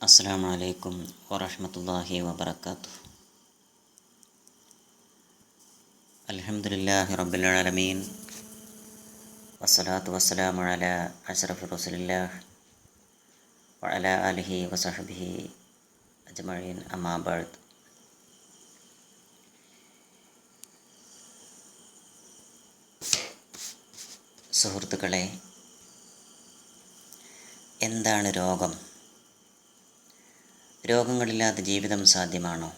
അസ്സാം വലൈക്കും വറഹമത്തല്ലാഹി വബർക്കാത്തു അലഹമുല്ലാഹി റബുലമീൻ വസ്സലാത്തു വസ്സലാം അല അഷറഫ് റസുലില്ലാഹ് വഅല അലിഹി വസഹബിഹി അജ്മഴീൻ അമ്മാബാദ് സുഹൃത്തുക്കളെ എന്താണ് രോഗം? രോഗങ്ങളില്ലാത്ത ജീവിതം സാധ്യമാണോ?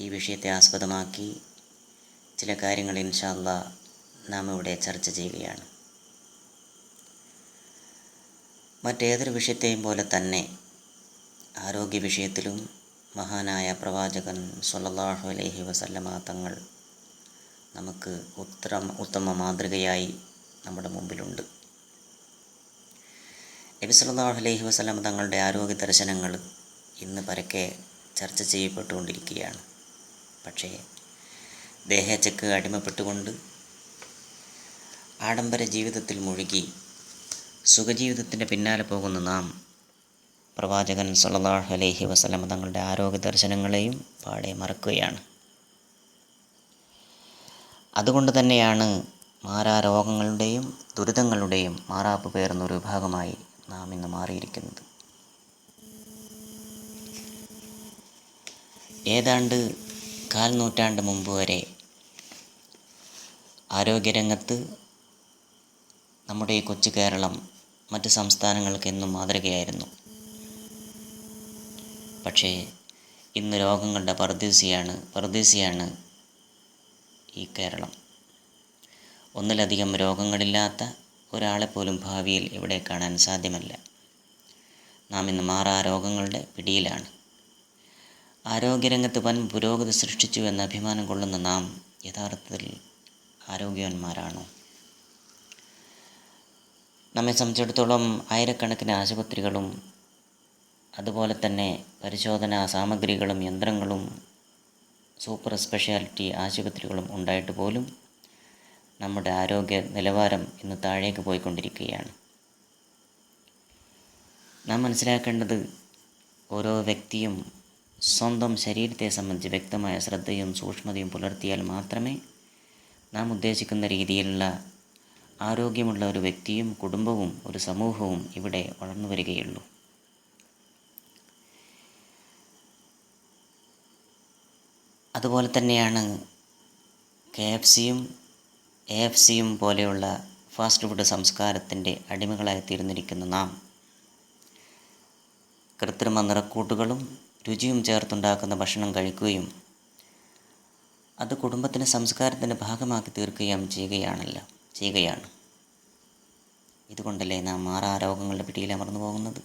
ഈ വിഷയത്തെ ആസ്പദമാക്കി ചില കാര്യങ്ങൾ ഇൻഷാല്ല നാം ഇവിടെ ചർച്ച ചെയ്യുകയാണ്. മറ്റേതൊരു വിഷയത്തെയും പോലെ തന്നെ ആരോഗ്യ വിഷയത്തിലും മഹാനായ പ്രവാചകൻ സൊല്ലാഹു അലൈഹി വസല്ലമ തങ്ങൾ നമുക്ക് ഉത്തമ ഉത്തമ മാതൃകയായി നമ്മുടെ മുമ്പിലുണ്ട്. നബി സല്ലല്ലാഹു അലൈഹി വസല്ലം തങ്ങളുടെ ആരോഗ്യ ദർശനങ്ങൾ ഇന്ന് പരക്കെ ചർച്ച ചെയ്യപ്പെട്ടുകൊണ്ടിരിക്കുകയാണ്. പക്ഷേ ദേഹച്ചക്ക് അടിമപ്പെട്ടുകൊണ്ട് ആഡംബര ജീവിതത്തിൽ മുഴുകി സുഖജീവിതത്തിന്റെ പിന്നാലെ പോകുന്ന നാം പ്രവാചകൻ സല്ലല്ലാഹു അലൈഹി വസല്ലം തങ്ങളുടെ ആരോഗ്യ ദർശനങ്ങളെയും പാടെ മറക്കുകയാണ്. അതുകൊണ്ട് തന്നെയാണ് മാറാ രോഗങ്ങളുടെയും ദുരിതങ്ങളുടെയും മാറാപ്പ് പേർന്ന ഒരു വിഭാഗമായി നാം ഇന്ന് മാറിയിരിക്കുന്നത്. ഏതാണ്ട് കാൽ നൂറ്റാണ്ട് മുമ്പ് വരെ ആരോഗ്യരംഗത്ത് നമ്മുടെ ഈ കൊച്ചു കേരളം മറ്റ് സംസ്ഥാനങ്ങൾക്ക് എന്നും മാതൃകയായിരുന്നു. പക്ഷേ ഇന്ന് രോഗങ്ങളുടെ പർദീസിയാണ് പർദീസിയാണ് ഈ കേരളം. ഒന്നിലധികം രോഗങ്ങളില്ലാത്ത ഒരാളെ പോലും ഭാവിയിൽ ഇവിടെ കാണാൻ സാധ്യമല്ല. നാം ഇന്ന് മാറാ രോഗങ്ങളുടെ പിടിയിലാണ്. ആരോഗ്യരംഗത്ത് വൻ പുരോഗതി സൃഷ്ടിച്ചു എന്ന് അഭിമാനം കൊള്ളുന്ന നാം യഥാർത്ഥത്തിൽ ആരോഗ്യവാന്മാരാണോ? നമ്മെ സംബന്ധിച്ചിടത്തോളം ആയിരക്കണക്കിന് ആശുപത്രികളും അതുപോലെ തന്നെ പരിശോധനാ സാമഗ്രികളും യന്ത്രങ്ങളും സൂപ്പർ സ്പെഷ്യാലിറ്റി ആശുപത്രികളും ഉണ്ടായിട്ട് പോലും നമ്മുടെ ആരോഗ്യ നിലവാരം ഇന്ന് താഴേക്ക് പോയിക്കൊണ്ടിരിക്കുകയാണ്. നാം മനസ്സിലാക്കേണ്ടത് ഓരോ വ്യക്തിയും സ്വന്തം ശരീരത്തെ സംബന്ധിച്ച് വ്യക്തമായ ശ്രദ്ധയും സൂക്ഷ്മതയും പുലർത്തിയാൽ മാത്രമേ നാം ഉദ്ദേശിക്കുന്ന രീതിയിലുള്ള ആരോഗ്യമുള്ള ഒരു വ്യക്തിയും കുടുംബവും ഒരു സമൂഹവും ഇവിടെ വളർന്നു വരികയുള്ളൂ. അതുപോലെ തന്നെയാണ് കെ എഫ് സിയും എ എഫ് സിയും പോലെയുള്ള ഫാസ്റ്റ് ഫുഡ് സംസ്കാരത്തിന്റെ അടിമകളായി തീർന്നിരിക്കുന്ന നാം. കൃത്രിമ നിറക്കൂട്ടുകളും രുചിയും ചേർത്തുണ്ടാക്കുന്ന ഭക്ഷണം കഴിക്കുകയും അത് കുടുംബത്തിന്റെ സംസ്കാരത്തിന്റെ ഭാഗമാക്കി തീർക്കുകയും ചെയ്യുകയാണല്ലോ ചെയ്യുകയാണ്. ഇതുകൊണ്ടല്ലേ നാം മാറാ രോഗങ്ങളുടെ പിടിയിൽ അമർന്നു പോകുന്നത്?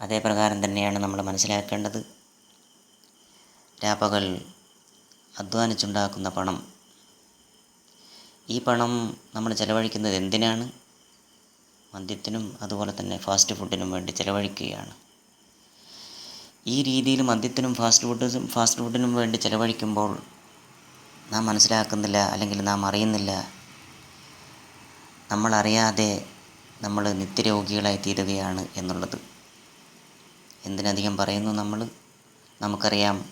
അതേ പ്രകാരം തന്നെയാണ് നമ്മൾ മനസ്സിലാക്കേണ്ടത്. രാപ്പകൽ അധ്വാനിച്ചുണ്ടാക്കുന്ന പണം ഈ പണം നമ്മൾ ചിലവഴിക്കുന്നത് എന്തിനാണ്? മദ്യത്തിനും അതുപോലെ തന്നെ ഫാസ്റ്റ് ഫുഡിനും വേണ്ടി ചിലവഴിക്കുകയാണ്. ഈ രീതിയിൽ മദ്യത്തിനും ഫാസ്റ്റ് ഫുഡിനും ഫാസ്റ്റ് ഫുഡിനും വേണ്ടി ചിലവഴിക്കുമ്പോൾ നാം മനസ്സിലാക്കുന്നില്ല അല്ലെങ്കിൽ നാം അറിയുന്നില്ല. നമ്മളറിയാതെ നമ്മൾ നിത്യരോഗികളായി തീരുകയാണ് എന്നുള്ളത്. എന്തിനധികം പറയുന്നു നമ്മൾ? നമുക്കറിയാം.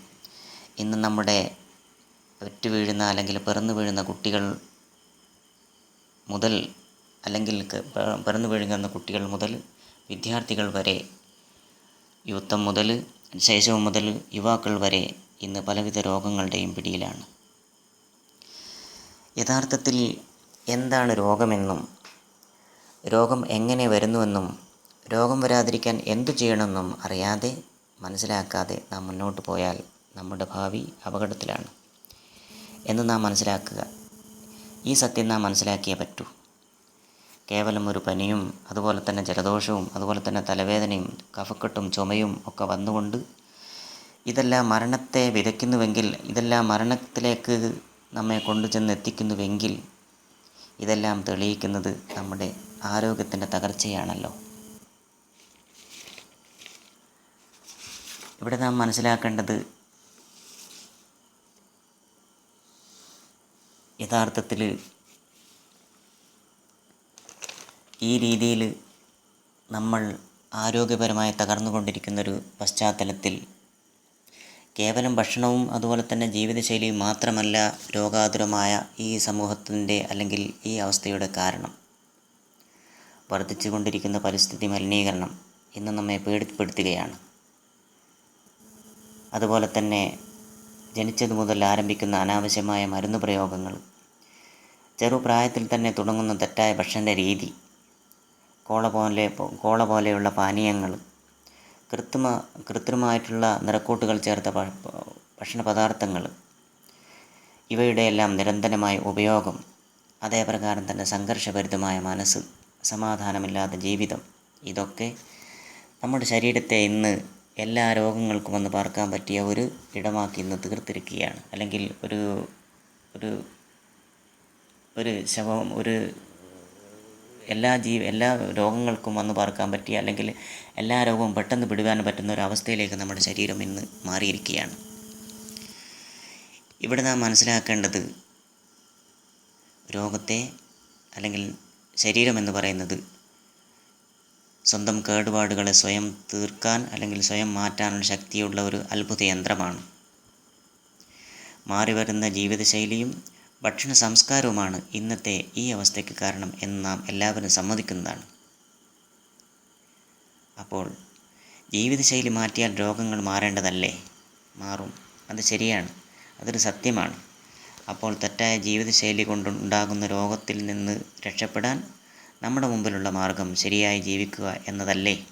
ഇന്ന് നമ്മുടെ ഒറ്റ വീഴുന്ന അല്ലെങ്കിൽ പിറന്നു വീഴുന്ന കുട്ടികൾ മുതൽ അല്ലെങ്കിൽ പിറന്നു വീഴുന്ന കുട്ടികൾ മുതൽ വിദ്യാർത്ഥികൾ വരെ യുവത്വം മുതൽ ശൈശവം മുതൽ യുവാക്കൾ വരെ ഇന്ന് പലവിധ രോഗങ്ങളുടെയും പിടിയിലാണ്. യഥാർത്ഥത്തിൽ എന്താണ് രോഗമെന്നും രോഗം എങ്ങനെ വരുന്നുവെന്നും രോഗം വരാതിരിക്കാൻ എന്തു ചെയ്യണമെന്നും അറിയാതെ മനസ്സിലാക്കാതെ നാം മുന്നോട്ട് പോയാൽ നമ്മുടെ ഭാവി അപകടത്തിലാണ് എന്ന് നാം മനസ്സിലാക്കുക. ഈ സത്യം നാം മനസ്സിലാക്കിയേ പറ്റൂ. കേവലം ഒരു പനിയും അതുപോലെ തന്നെ ജലദോഷവും അതുപോലെ തന്നെ തലവേദനയും കഫക്കെട്ടും ചുമയും ഒക്കെ വന്നുകൊണ്ട് ഇതെല്ലാം മരണത്തെ വിതയ്ക്കുന്നുവെങ്കിൽ ഇതെല്ലാം മരണത്തിലേക്ക് നമ്മെ കൊണ്ടുചെന്ന് എത്തിക്കുന്നുവെങ്കിൽ ഇതെല്ലാം തെളിയിക്കുന്നത് നമ്മുടെ ആരോഗ്യത്തിന്റെ തകർച്ചയാണല്ലോ. ഇവിടെ നാം മനസ്സിലാക്കേണ്ടത് യഥാർത്ഥത്തിൽ ഈ രീതിയിൽ നമ്മൾ ആരോഗ്യപരമായി തകർന്നുകൊണ്ടിരിക്കുന്നൊരു പശ്ചാത്തലത്തിൽ കേവലം ഭക്ഷണവും അതുപോലെ തന്നെ ജീവിതശൈലിയും മാത്രമല്ല രോഗാതുരമായ ഈ സമൂഹത്തിന്റെ അല്ലെങ്കിൽ ഈ അവസ്ഥയുടെ കാരണം. വർദ്ധിച്ചുകൊണ്ടിരിക്കുന്ന പരിസ്ഥിതി മലിനീകരണം ഇന്ന് നമ്മെ പേടിപ്പെടുത്തുകയാണ് അതുപോലെ തന്നെ ജനിച്ചതു മുതൽ ആരംഭിക്കുന്ന അനാവശ്യമായ മരുന്ന് പ്രയോഗങ്ങൾ. ചെറുപ്രായത്തിൽ തന്നെ തുടങ്ങുന്ന തെറ്റായ ഭക്ഷണ രീതി കോള പോലെ കോള പോലെയുള്ള പാനീയങ്ങൾ കൃത്രിമ കൃത്രിമമായിട്ടുള്ള നിറക്കൂട്ടുകൾ ചേർത്ത ഭക്ഷണ പദാർത്ഥങ്ങൾ ഇവയുടെ എല്ലാം നിരന്തരമായ ഉപയോഗം അതേപ്രകാരം തന്നെ സംഘർഷഭരിതമായ മനസ്സ് സമാധാനമില്ലാത്ത ജീവിതം ഇതൊക്കെ നമ്മുടെ ശരീരത്തെ ഇന്ന് എല്ലാ രോഗങ്ങൾക്കും വന്ന് പാർക്കാൻ പറ്റിയ ഒരു ഇടമാക്കി ഇന്ന് തീർത്തിരിക്കുകയാണ്. അല്ലെങ്കിൽ ഒരു ഒരു ഒരു ശവം ഒരു എല്ലാ ജീവ എല്ലാ രോഗങ്ങൾക്കും വന്ന് പാർക്കാൻ പറ്റിയ അല്ലെങ്കിൽ എല്ലാ രോഗവും പെട്ടെന്ന് പിടിവാൻ പറ്റുന്ന ഒരു അവസ്ഥയിലേക്ക് നമ്മുടെ ശരീരം ഇന്ന് മാറിയിരിക്കുകയാണ്. ഇവിടെ നാം മനസ്സിലാക്കേണ്ടത് രോഗത്തെ അല്ലെങ്കിൽ ശരീരം എന്ന് പറയുന്നത് സ്വന്തം കേടുപാടുകളെ സ്വയം തീർക്കാൻ അല്ലെങ്കിൽ സ്വയം മാറ്റാനുള്ള ശക്തിയുള്ള ഒരു അത്ഭുത യന്ത്രമാണ്. മാറി വരുന്ന ജീവിതശൈലിയും ഭക്ഷണ സംസ്കാരവുമാണ് ഇന്നത്തെ ഈ അവസ്ഥയ്ക്ക് കാരണം എന്ന് നാം എല്ലാവരും സമ്മതിക്കുന്നതാണ്. അപ്പോൾ ജീവിതശൈലി മാറ്റിയാൽ രോഗങ്ങൾ മാറേണ്ടതല്ലേ? മാറും. അത് ശരിയാണ്. അതൊരു സത്യമാണ്. അപ്പോൾ തെറ്റായ ജീവിതശൈലി കൊണ്ടുണ്ടാകുന്ന രോഗത്തിൽ നിന്ന് രക്ഷപ്പെടാൻ നമ്മുടെ മുമ്പിലുള്ള മാർഗം ശരിയായി ജീവിക്കുക എന്നതല്ലേ?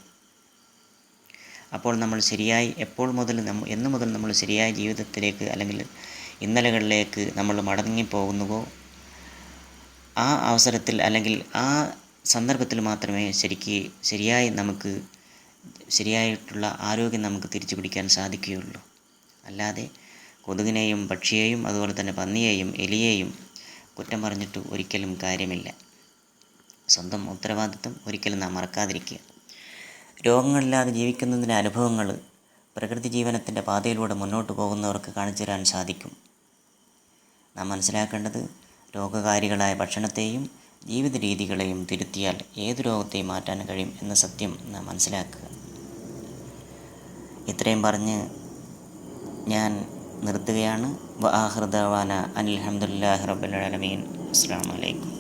അപ്പോൾ നമ്മൾ ശരിയായി എപ്പോൾ മുതൽ നമ്മ എന്ന് മുതൽ നമ്മൾ ശരിയായ ജീവിതത്തിലേക്ക് അല്ലെങ്കിൽ ഇന്നലകളിലേക്ക് നമ്മൾ മടങ്ങിപ്പോകുന്നുവോ? ആ അവസരത്തിൽ അല്ലെങ്കിൽ ആ സന്ദർഭത്തിൽ മാത്രമേ ശരിക്ക് ശരിയായി നമുക്ക് ശരിയായിട്ടുള്ള ആരോഗ്യം നമുക്ക് തിരിച്ചു പിടിക്കാൻ സാധിക്കുകയുള്ളൂ. അല്ലാതെ കൊതുകിനെയും പക്ഷിയെയും അതുപോലെ തന്നെ പന്നിയെയും എലിയെയും കുറ്റം പറഞ്ഞിട്ട് ഒരിക്കലും കാര്യമില്ല. സ്വന്തം ഉത്തരവാദിത്വം ഒരിക്കലും നാം മറക്കാതിരിക്കുക. രോഗങ്ങളില്ലാതെ ജീവിക്കുന്നതിന്റെ അനുഭവങ്ങൾ പ്രകൃതി ജീവനത്തിന്റെ പാതയിലൂടെ മുന്നോട്ട് പോകുന്നവർക്ക് കാണിച്ചു തരാൻ സാധിക്കും. നാം മനസ്സിലാക്കേണ്ടത് രോഗകാരികളായ ഭക്ഷണത്തെയും ജീവിത രീതികളെയും തിരുത്തിയാൽ ഏത് രോഗത്തെയും മാറ്റാൻ കഴിയും എന്ന സത്യം നാം മനസ്സിലാക്കുക. ഇത്രയും പറഞ്ഞ് ഞാൻ നിർത്തുകയാണ്. വ ആഹൃദവാന അനിൽ അഹമ്മദില്ലാഹി റബ്ബുൽ ആലമീൻ. അസ്സാം വലൈക്കും